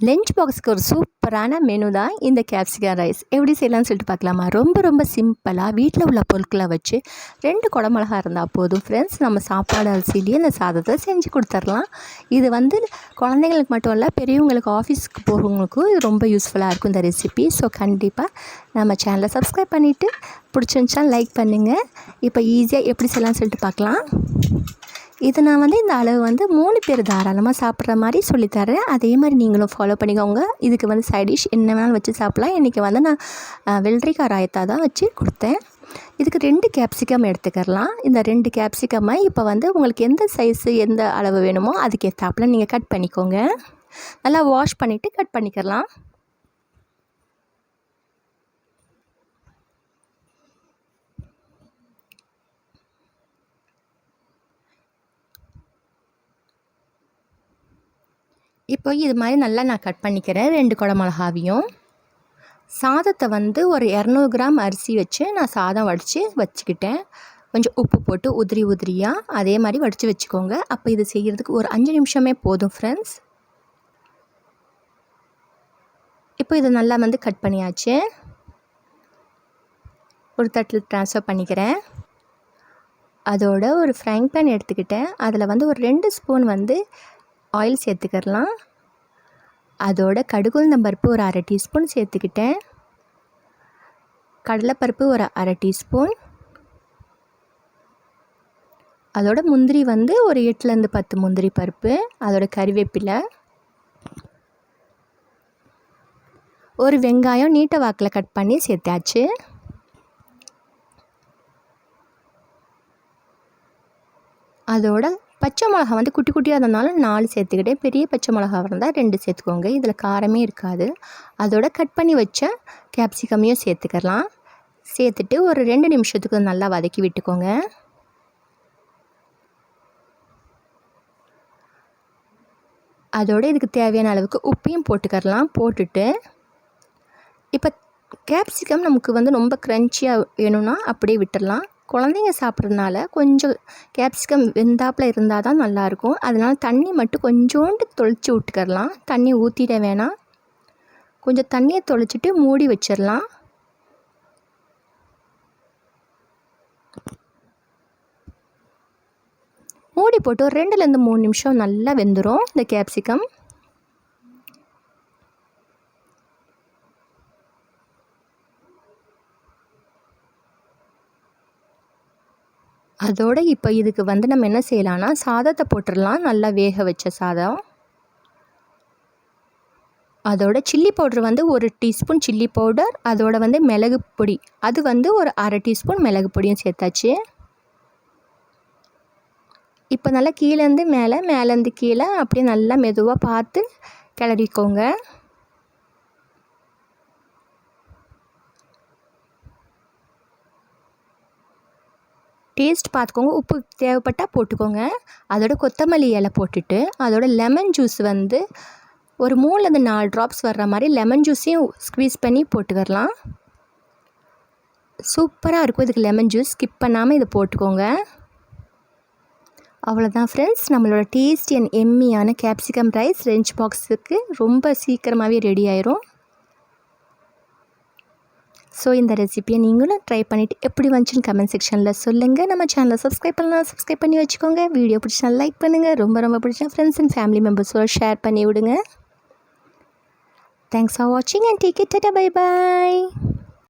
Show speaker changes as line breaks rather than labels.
Lunch பாக்ஸுக்கு ஒரு சூப்பரான மெனு தான் இந்த கேப்சிகம் ரைஸ் எப்படி செய்யலாம்னு சொல்லிட்டு பார்க்கலாமா? ரொம்ப ரொம்ப சிம்பிளாக வீட்டில் உள்ள பொருட்களை வச்சு ரெண்டு குடமிளகா இருந்தால் போதும். ஃப்ரெண்ட்ஸ் நம்ம சாப்பாடு அரிசிலேயே இந்த சாதத்தை செஞ்சு கொடுத்துர்லாம் இது வந்து குழந்தைங்களுக்கு மட்டும் இல்லை பெரியவங்களுக்கு ஆஃபீஸ்க்கு போகிறவங்களுக்கும் இது ரொம்ப யூஸ்ஃபுல்லாக இருக்கும் இந்த ரெசிபி ஸோ கண்டிப்பாக நம்ம சேனலை சப்ஸ்கிரைப் பண்ணிவிட்டு பிடிச்சிருந்துச்சா லைக் பண்ணுங்கள் இப்போ ஈஸியாக எப்படி செய்யலாம்னு சொல்லிட்டு பார்க்கலாம். இது நான் வந்து இந்த அளவு வந்து மூணு பேர் தாராளமாக சாப்பிட்ற மாதிரி சொல்லித்தரேன் அதே மாதிரி நீங்களும் ஃபாலோ பண்ணிக்கோங்க. இதுக்கு வந்து சைட் டிஷ் என்ன வேணாலும் வச்சு சாப்பிட்லாம். இன்றைக்கி வந்து நான் வெள்ளரிக்காய் ராயத்தா தான் வச்சு கொடுத்தேன். இதுக்கு ரெண்டு கேப்சிகம் எடுத்துக்கலாம். இந்த ரெண்டு கேப்சிகம்மை இப்போ வந்து உங்களுக்கு எந்த சைஸு எந்த அளவு வேணுமோ அதுக்கு ஏற்றாப்புல நீங்கள் கட் பண்ணிக்கோங்க. நல்லா வாஷ் பண்ணிவிட்டு கட் பண்ணிக்கலாம். இப்போ இது மாதிரி நல்லா நான் கட் பண்ணிக்கிறேன் ரெண்டு குடமிளகாவையும் சாதத்தை வந்து ஒரு இரநூறு கிராம் அரிசி வச்சு நான் சாதம் வடித்து வச்சுக்கிட்டேன். கொஞ்சம் உப்பு போட்டு உதிரி உதிரியாக அதே மாதிரி வடித்து வச்சுக்கோங்க. அப்போ இது செய்கிறதுக்கு ஒரு அஞ்சு நிமிஷமே போதும் ஃப்ரெண்ட்ஸ் இப்போ இதை நல்லா வந்து கட் பண்ணியாச்சு. ஒரு தட்டில் ட்ரான்ஸ்ஃபர் பண்ணிக்கிறேன். அதோட ஒரு ஃப்ரைங் பேன் எடுத்துக்கிட்டேன். அதில் வந்து ஒரு ரெண்டு ஸ்பூன் வந்து ஆயில் சேர்த்துக்கிறலாம். அதோட கடுகுந்தம் பருப்பு ஒரு அரை டீஸ்பூன் சேர்த்துக்கிட்டேன். கடலைப்பருப்பு ஒரு அரை டீஸ்பூன். அதோட முந்திரி வந்து ஒரு எட்டுலேருந்து பத்து முந்திரி பருப்பு அதோட கறிவேப்பிலை. ஒரு வெங்காயம் நீட்ட வாக்கில் கட் பண்ணி சேர்த்தாச்சு. அதோட பச்சை மிளகா வந்து குட்டி குட்டியாக இருந்தாலும் நாலு சேர்த்துக்கிட்டே பெரிய பச்சை மிளகா இருந்தால் ரெண்டு சேர்த்துக்கோங்க. இதில் காரமே இருக்காது. அதோட கட் பண்ணி வச்ச கேப்சிகமையும் சேர்த்துக்கலாம். சேர்த்துட்டு ஒரு ரெண்டு நிமிஷத்துக்கு நல்லா வதக்கி விட்டுக்கோங்க. அதோட இதுக்கு தேவையான அளவுக்கு உப்பையும் போட்டுக்கரலாம் போட்டுட்டு இப்போ கேப்சிகம் நமக்கு வந்து ரொம்ப க்ரன்ச்சியாக வேணும்னா அப்படியே விட்டுடலாம் குழந்தைங்க சாப்பிட்றதுனால கொஞ்சம் கேப்சிகம் வெந்தாப்பில் இருந்தால் தான் நல்லாயிருக்கும். அதனால் தண்ணி மட்டும் கொஞ்சோண்டு தொளிச்சு விட்டுக்கரலாம் தண்ணி ஊற்றிட வேணாம். கொஞ்சம் தண்ணியை தொளிச்சிட்டு மூடி வச்சிடலாம். மூடி போட்டு ஒரு ரெண்டுலேருந்து மூணு நிமிஷம் நல்லா வெந்துடும் இந்த கேப்சிகம் அதோடு இப்போ இதுக்கு வந்து நம்ம என்ன செய்யலாம்னா சாதத்தை போட்டுடலாம். நல்லா வேக வச்ச சாதம். அதோட சில்லி பவுடர் வந்து ஒரு டீஸ்பூன் சில்லி பவுடர் அதோட வந்து மிளகு பொடி. அது வந்து ஒரு அரை டீஸ்பூன் மிளகு பொடியும் சேர்த்தாச்சு. இப்போ நல்லா கீழேருந்து மேலே மேலேருந்து கீழே அப்படியே நல்லா மெதுவாக பார்த்து கிளறிக்கோங்க. டேஸ்ட் பார்த்துக்கோங்க. உப்பு தேவைப்பட்டால் போட்டுக்கோங்க. அதோட கொத்தமல்லி இலை போட்டுட்டு அதோட லெமன் ஜூஸ் வந்து ஒரு மூணுலேருந்து நாலு ட்ராப்ஸ் வர்ற மாதிரி லெமன் ஜூஸையும் ஸ்க்வீஸ் பண்ணி போட்டுக்கரலாம் சூப்பராக இருக்கும். இதுக்கு லெமன் ஜூஸ் ஸ்கிப் பண்ணாமல் இதை போட்டுக்கோங்க. அவ்வளோதான் ஃப்ரெண்ட்ஸ் நம்மளோட டேஸ்டி அண்ட் எம்மியான கேப்சிகம் ரைஸ் ரெஞ்ச் பாக்ஸுக்கு ரொம்ப சீக்கிரமாகவே ரெடி ஆயிரும். ஸோ இந்த ரெசிப்பியை நீங்களும் ட்ரை பண்ணிவிட்டு எப்படி வந்துச்சுன்னு கமெண்ட் செக்ஷனில் சொல்லுங்கள் நம்ம சேனலை சப்ஸ்கிரைப் பண்ணலாம் சப்ஸ்கிரைப் பண்ணி வச்சுக்கோங்க. வீடியோ பிடிச்சா லைக் பண்ணுங்கள் ரொம்ப ரொம்ப பிடிச்சா ஃப்ரெண்ட்ஸ் அண்ட் ஃபேமிலி மெம்பர்ஸோடு ஷேர் பண்ணி விடுங்க தேங்க்ஸ் ஃபார் வாட்சிங் and take it bye bye